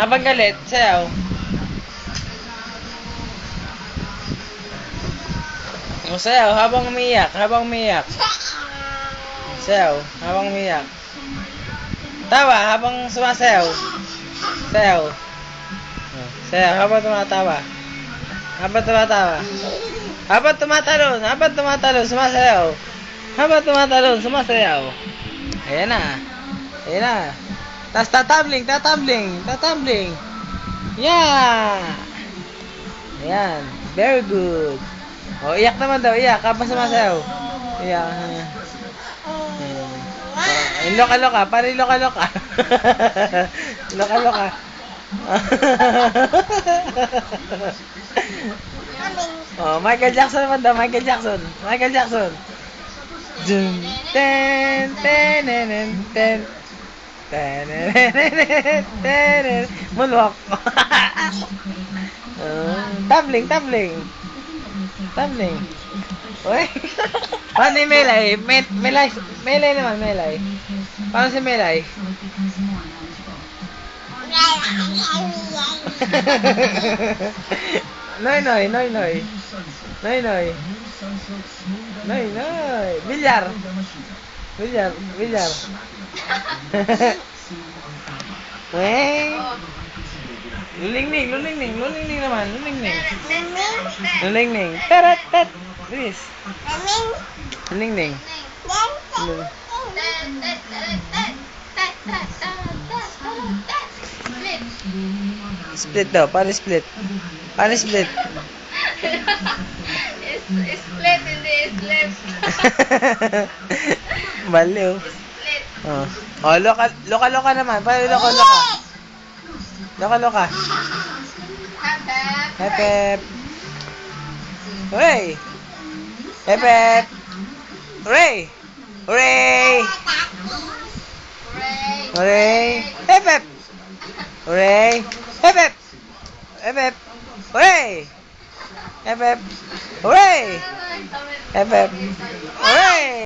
Habang galit, sayaw. O sayaw, habang umiyak, habang umiyak. Sayaw, habang umiyak. Tawa, habang sumasayaw. Sayaw. Sayaw, habang tumatawa. Habang tumatawa. Habang tumatalon, habang tumatalon, sumasayaw. Habang tumatalon, sumasayaw. Ayan na. Ayan na. Tapos tatambling, tatambling, tatambling. Yeah! Ayan. Very good. O, iyak naman daw, iyak. Habang sumasayaw. Iyak. Ayan. Oh, yung loka-loka, para loka-loka. loka-loka. oh, Michael Jackson naman daw, Michael Jackson. Michael Jackson. Dun, ten, ten, ten, ten, ten. muốn luộc. Ừ, tắp lình tắp lình tắp lình ôi. Bạn đi mê lại mê mê lại mê lên mà mê lại bạn sẽ mê lại nói nói nói nói nói nói nói nói bây giờ. Bây giờ bây giờ. Wey. Lulingning, lulingning, lulingning naman, lulingning. Lulingning. Tarat, tat. Bilis. Lulingning. Lul- Split daw, paano split? Paano split? Split, hindi split. Baliw. Oh. Oh, loka, loka, loka naman. Paano loka, loka? Loka, loka. Hap, hap. Hep, hep. Hooray! Hep, hep. Hooray! Hooray! Hooray. Hooray! Hep, hep. Hooray! Hep, hep. Hep, hep. Hooray! Hep, hep. Hooray! Hep, hep. Hooray!